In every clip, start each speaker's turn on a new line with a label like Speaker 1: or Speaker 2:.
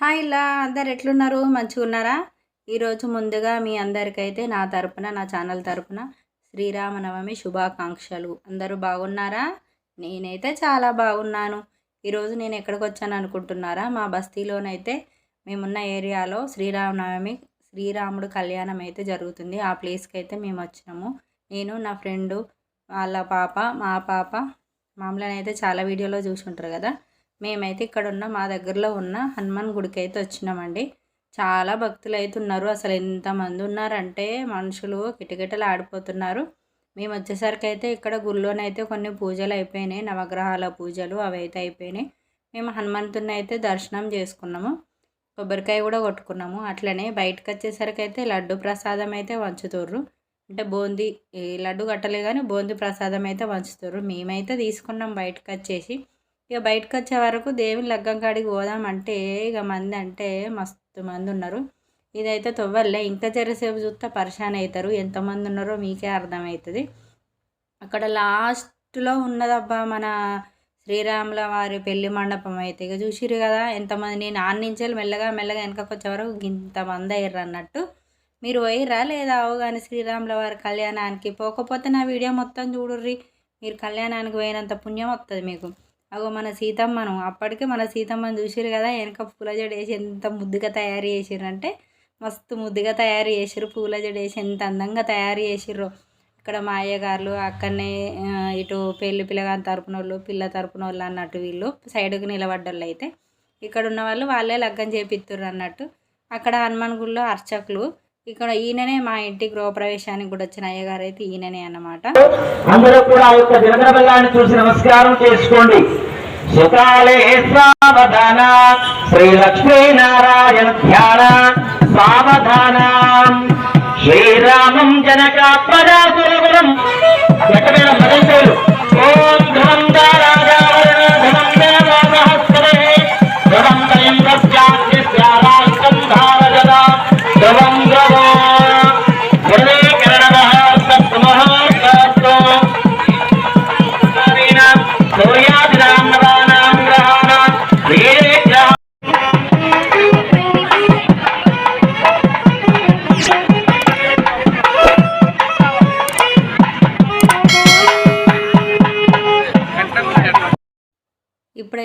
Speaker 1: Hi ఇలా అందరు ఎట్లున్నారు? మంచిగా ఉన్నారా? ఈరోజు ముందుగా మీ అందరికైతే నా తరపున నా ఛానల్ తరపున శ్రీరామనవమి శుభాకాంక్షలు. అందరూ బాగున్నారా? నేనైతే చాలా బాగున్నాను. ఈరోజు నేను ఎక్కడికి వచ్చాను అనుకుంటున్నారా? మా బస్తీలోనైతే మేమున్న ఏరియాలో శ్రీరామనవమి శ్రీరాముడు కళ్యాణం అయితే జరుగుతుంది. ఆ ప్లేస్కి అయితే మేము వచ్చినాము. నేను నా ఫ్రెండు వాళ్ళ పాప మా పాప మామూలుగా అయితే చాలా వీడియోలో చూసి ఉంటారు కదా. మేమైతే ఇక్కడ ఉన్న మా దగ్గరలో ఉన్న హనుమాన్ గుడికి అయితే వచ్చినామండి. చాలా భక్తులు అయితే ఉన్నారు. అసలు ఎంతమంది ఉన్నారంటే మనుషులు కిటకిటలు ఆడిపోతున్నారు మేము వచ్చేసరికి అయితే ఇక్కడ గుళ్ళోనైతే కొన్ని పూజలు అయిపోయినాయి. నవగ్రహాల పూజలు అవి అయితే అయిపోయినాయి. మేము హనుమంతుని అయితే దర్శనం చేసుకున్నాము. కొబ్బరికాయ కూడా కొట్టుకున్నాము. అట్లనే బయటకు వచ్చేసరికి అయితే లడ్డు ప్రసాదం అయితే వంచుతుర్రు. అంటే బూందీ లడ్డు కట్టలే కానీ బూందీ ప్రసాదం అయితే వంచుతుర్రు. మేమైతే తీసుకున్నాం బయటకు వచ్చేసి. ఇక బయటకు వచ్చే వరకు దేవుని లగ్గం కాడికి పోదామంటే ఇక మంది అంటే మస్తు మంది ఉన్నారు. ఇదైతే తొవ్వల్లే. ఇంకా జరసేపు చూస్తే పరిశాన్ అవుతారు ఎంతమంది ఉన్నారో మీకే అర్థమవుతుంది అక్కడ లాస్ట్లో ఉన్నదబ్బా మన శ్రీరాముల వారి పెళ్ళి మండపం అయితే. ఇక చూసిరు కదా ఎంతమంది నేను ఆన్ నుంచి మెల్లగా మెల్లగా వెనకకు వచ్చే వరకు ఇంతమంది అయ్యారు అన్నట్టు. మీరు పోయిర్రా లేదా? అవగానే శ్రీరాముల వారి కళ్యాణానికి పోకపోతే నా వీడియో మొత్తం చూడుర్రి. మీరు కళ్యాణానికి పోయినంత పుణ్యం వస్తుంది మీకు. అగో మన సీతమ్మను అప్పటికే మన సీతమ్మను చూసిరు కదా వెనక పూల జడ వేసి ఎంత ముద్దుగా తయారు చేసిర్రు మస్తు ముద్దుగా తయారు చేసిర్రు పూల జడ వేసి ఎంత అందంగా తయారు చేసిర్రు. ఇక్కడ మా అయ్యగారులు అక్కడనే ఇటు పెళ్ళి పిల్లగాని తరపున వాళ్ళు పిల్ల తరపున వాళ్ళు అన్నట్టు వీళ్ళు సైడ్కి నిలబడ్డోళ్ళు అయితే ఇక్కడ ఉన్న వాళ్ళు వాళ్ళే లగ్గం చేపిస్తుర్రు అన్నట్టు. అక్కడ హనుమాన్ గుడిలో అర్చకులు ఇక్కడ ఈయననే మా ఇంటి గృహప్రవేశానికి కూడా వచ్చిన అయ్యగారు అయితే ఈయననే అన్నమాట.
Speaker 2: అందరూ కూడా ఆ యొక్క చూసి నమస్కారం చేసుకోండి. సుకాలే సావధాన శ్రీ లక్ష్మీ నారాయణ ధ్యాన సావధాన. శ్రీరామం జనకాత్మజాసురగురం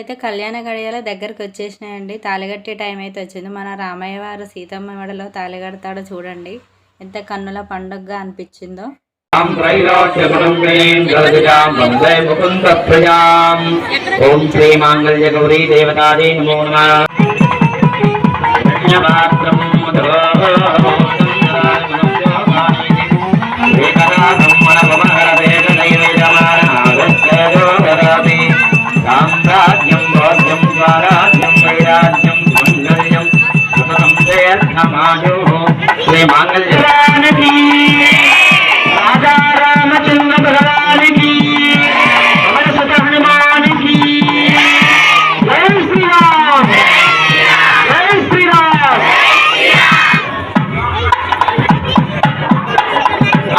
Speaker 1: అయితే కళ్యాణ గడియాల దగ్గరకు వచ్చేసినాయండి. తాళిగట్టే టైం అయితే వచ్చింది. మన రామయ్య వారు సీతమ్మ మెడలో తాళికడతాడు చూడండి. ఎంత కన్నుల పండుగగా అనిపించిందో.
Speaker 2: ఓం శ్రీ మాంగళ్య గౌరీ దేవతాదే నమో నమ. జయర్థమాయో శ్రీ మాంగళ్య రాజా రామచంద్ర భగవానికి. పవన సుత హనుమానికి. జై శ్రీరామ్. జై శ్రీరామ్.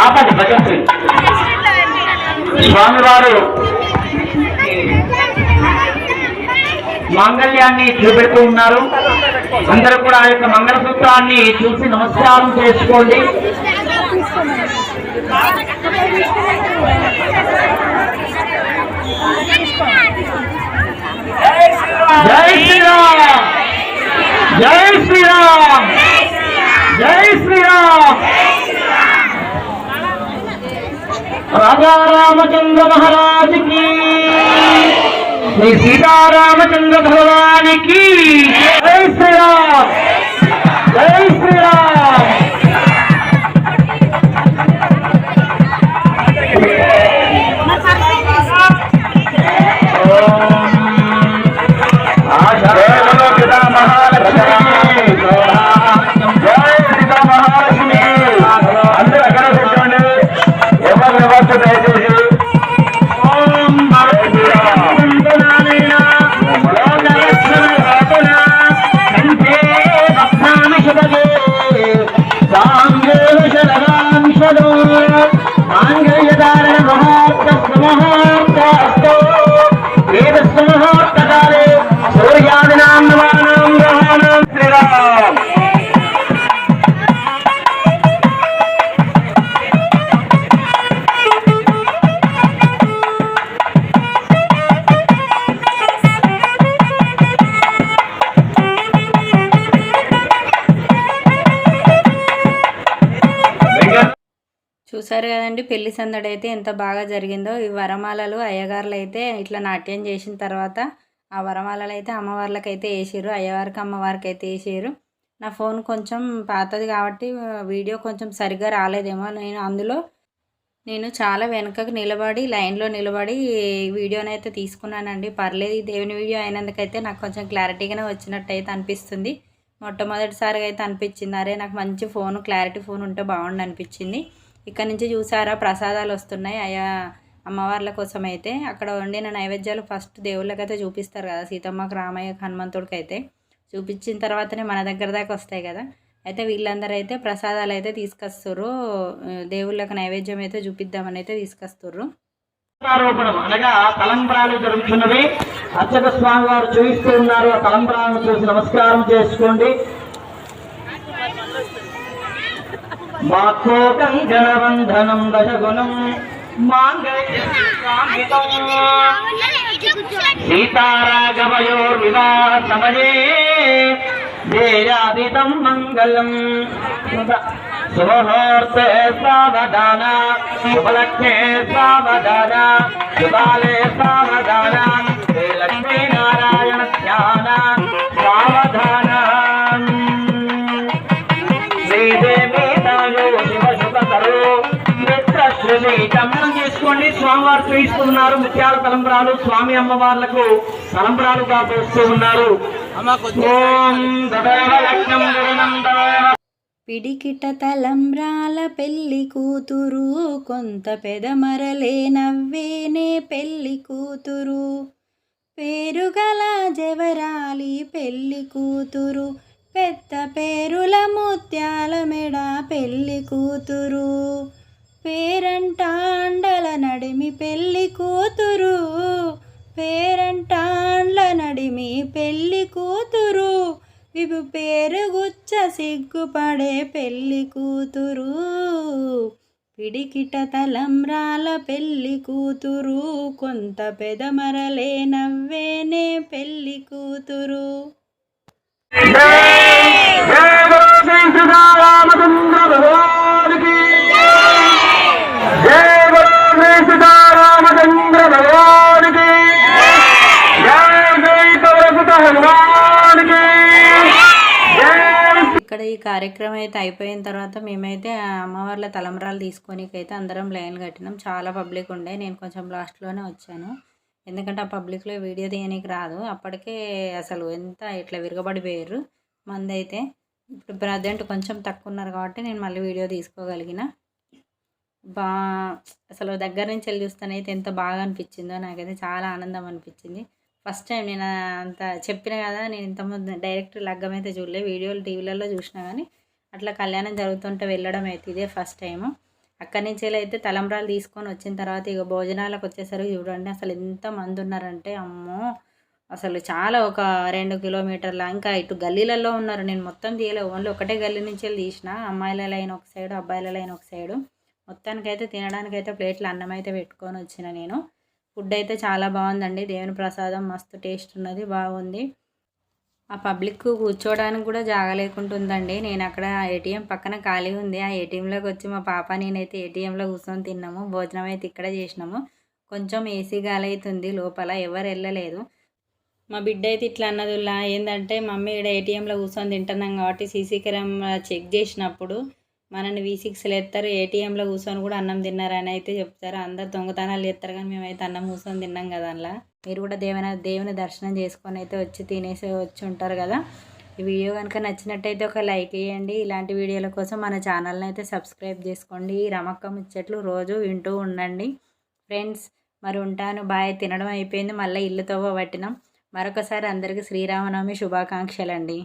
Speaker 2: ఆపండి భగవంతుడు మాంగళ్యాన్ని చూపెడుతూ ఉన్నారు. అందరూ కూడా ఆ యొక్క మంగళసూత్రాన్ని చూసి నమస్కారం చేసుకోండి. జై శ్రీరామ్! జై శ్రీరామ్! జై శ్రీరామ్! రాజా రామచంద్ర మహారాజుకి శ్రీ సీతారామచంద్ర భగవానికి జై శ్రీరామ్ జై
Speaker 1: చూసారు కదండి. పెళ్ళి సందడి అయితే ఎంత బాగా జరిగిందో. ఈ వరమాలలు అయ్యగారులు అయితే ఇట్లా నాట్యం చేసిన తర్వాత ఆ వరమాలలు అయితే అమ్మవార్లకు అయితే వేసారు అయ్యవారికి అమ్మవారికి అయితే వేసారు నా ఫోన్ కొంచెం పాతది కాబట్టి వీడియో కొంచెం సరిగ్గా రాలేదేమో. నేను అందులో నేను చాలా వెనుకకు నిలబడి లైన్లో నిలబడి వీడియోని అయితే తీసుకున్నానండి. పర్లేదు దేవుని వీడియో అయినందుకైతే నాకు కొంచెం క్లారిటీగానే వచ్చినట్టు అయితే అనిపిస్తుంది. మొట్టమొదటిసారిగా అయితే అనిపించింది. అరే నాకు మంచి ఫోన్ క్లారిటీ ఫోన్ ఉంటే బాగుండు అనిపించింది. ఇక్కడ నుంచి చూసారా? ప్రసాదాలు వస్తున్నాయి. అయ్యా అమ్మవార్ల కోసం అయితే అక్కడ వండిన నైవేద్యాలు ఫస్ట్ దేవుళ్ళకైతే చూపిస్తారు కదా సీతమ్మకు రామయ్య హనుమంతుడికి అయితే చూపించిన తర్వాతనే మన దగ్గర దాకా వస్తాయి కదా. అయితే వీళ్ళందరూ అయితే ప్రసాదాలు అయితే తీసుకొస్తారు. దేవుళ్ళకి నైవేద్యం అయితే చూపిద్దామని అయితే తీసుకొస్తారు.
Speaker 2: అనగా తలంబ్రాలు జరుగుతున్నవి. అర్చక స్వామి వారు చూపిస్తూ ఉన్నారు. ఆ తలంబ్రాలను చూసి నమస్కారం చేసుకోండి. మాకోకంజనబంధనం దశగుణం. సీతారాగమయోర్వివాహ సమయే. మంగళం. శుభహోర్తే సావధాన. శుభలక్ష్మే సావధాన. శుభాలే సావధాన. శ్రీలక్ష్మీనారాయణ ధ్యానా. మిత్రశ్రీకమ్మం చేసుకోండి. స్వామివారు చూయిస్తున్నారు ముత్యాల తలంబరాలు స్వామి అమ్మవార్లకు తలంబరాలుగా పోస్తూ ఉన్నారు.
Speaker 1: పిడికిట తలంబ్రాల పెళ్ళి కూతురు కొంత పెదమరలే నవ్వేనే పెళ్ళి కూతురు. పేరుగల జవరాలి పెళ్ళి కూతురు పెద్ద పేరుల ముత్యాల మెడ పెళ్ళి కూతురు. పేరంటాండల నడిమి పెళ్ళి కూతురు పేరంటాండ్ల నడిమి పెళ్ళి కూతురు విభు పేరు గుచ్చ సిగ్గుపడే పెళ్ళి కూతురు పిడికిట తలమ్రాల పెళ్ళి కూతురు కొంత పెదమరలే నవ్వేనే పెళ్ళి కూతురు ఇక్కడ ఈ కార్యక్రమం అయితే అయిపోయిన తర్వాత మేమైతే అమ్మవార్ల తలంబ్రాలు తీసుకొనికి అయితే అందరం లైన్ కట్టినాం. చాలా పబ్లిక్ ఉండే. నేను కొంచెం లాస్ట్లోనే వచ్చాను. ఎందుకంటే ఆ పబ్లిక్లో వీడియో తీయడానికి రాదు. అప్పటికే అసలు ఎంత ఇట్లా విరగబడిపోయారు మంది అయితే ఇప్పుడు ప్రజెంట్ కొంచెం తక్కువ ఉన్నారు కాబట్టి నేను మళ్ళీ వీడియో తీసుకోగలిగిన. బా అసలు దగ్గర నుంచి వెళ్ళి చూస్తానైతే ఎంత బాగా అనిపించిందో నాకైతే చాలా ఆనందం అనిపించింది. ఫస్ట్ టైం నేను అంత చెప్పిన కదా నేను ఇంతకుముందు డైరెక్ట్ లగ్గం అయితే చూడలే వీడియోలు టీవీలలో చూసినా కానీ అట్లా కళ్యాణం జరుగుతుంటే వెళ్ళడం అయితే ఇదే ఫస్ట్ టైము. అక్కడి నుంచి అయితే తలంబ్రాలు తీసుకొని వచ్చిన తర్వాత ఇక భోజనాలకు వచ్చేసరికి చూడండి అసలు ఎంత మంది ఉన్నారంటే అమ్మో! అసలు చాలా ఒక రెండు కిలోమీటర్ల ఇంకా ఇటు గల్లీలలో ఉన్నారు. నేను మొత్తం తీయలే ఓన్లీ ఒకటే గల్లీ నుంచి వెళ్ళి తీసిన అమ్మాయిల లైన్ ఒక సైడు అబ్బాయిల లైన్ ఒక సైడు. మొత్తానికైతే తినడానికైతే ప్లేట్లు అన్నం అయితే పెట్టుకొని వచ్చిన నేను. ఫుడ్ అయితే చాలా బాగుందండి. దేవుని ప్రసాదం మస్తు టేస్ట్ ఉన్నది బాగుంది. ఆ పబ్లిక్ కూర్చోవడానికి కూడా జాగలేకుంటుందండి లేకుండా ఉందండి. నేను అక్కడ ఏటీఎం పక్కన ఖాళీ ఉంది. ఆ ఏటీఎంలోకి వచ్చి మా పాప నేనైతే ఏటీఎంలో కూర్చొని తిన్నాము. భోజనం అయితే ఇక్కడ చేసినాము. కొంచెం ఏసీ గాలి అవుతుంది లోపల ఎవరు వెళ్ళలేదు. మా బిడ్డ అయితే ఇట్లా అన్నదిలా ఏంటంటే మమ్మీ ఇక్కడ ఏటీఎంలో కూర్చొని తింటున్నాం కాబట్టి సీసీ కెమెరా చెక్ చేసినప్పుడు మనల్ని వి సిక్స్లు ఎత్తారు ఏటీఎంలో కూర్చొని కూడా అన్నం తిన్నారని అయితే చెప్తారు. అందరు దొంగతనాలు ఎత్తారు కానీ మేమైతే అన్నం కూర్చొని తిన్నాం కదా అందులో. మీరు కూడా దేవుని దేవుని దర్శనం చేసుకొని అయితే వచ్చి తినేసి వచ్చి ఉంటారు కదా. ఈ వీడియో కనుక నచ్చినట్టయితే ఒక లైక్ వేయండి ఇలాంటి వీడియోల కోసం మన ఛానల్ని అయితే సబ్స్క్రైబ్ చేసుకోండి. ఈ రమక్క ముచ్చట్లు రోజు వింటూ ఉండండి. ఫ్రెండ్స్ మరి ఉంటాను. బాయ్. తినడం అయిపోయింది. మళ్ళీ ఇల్లు తవ్వ పట్టినాం మరొకసారి అందరికీ శ్రీరామనవమి శుభాకాంక్షలండి.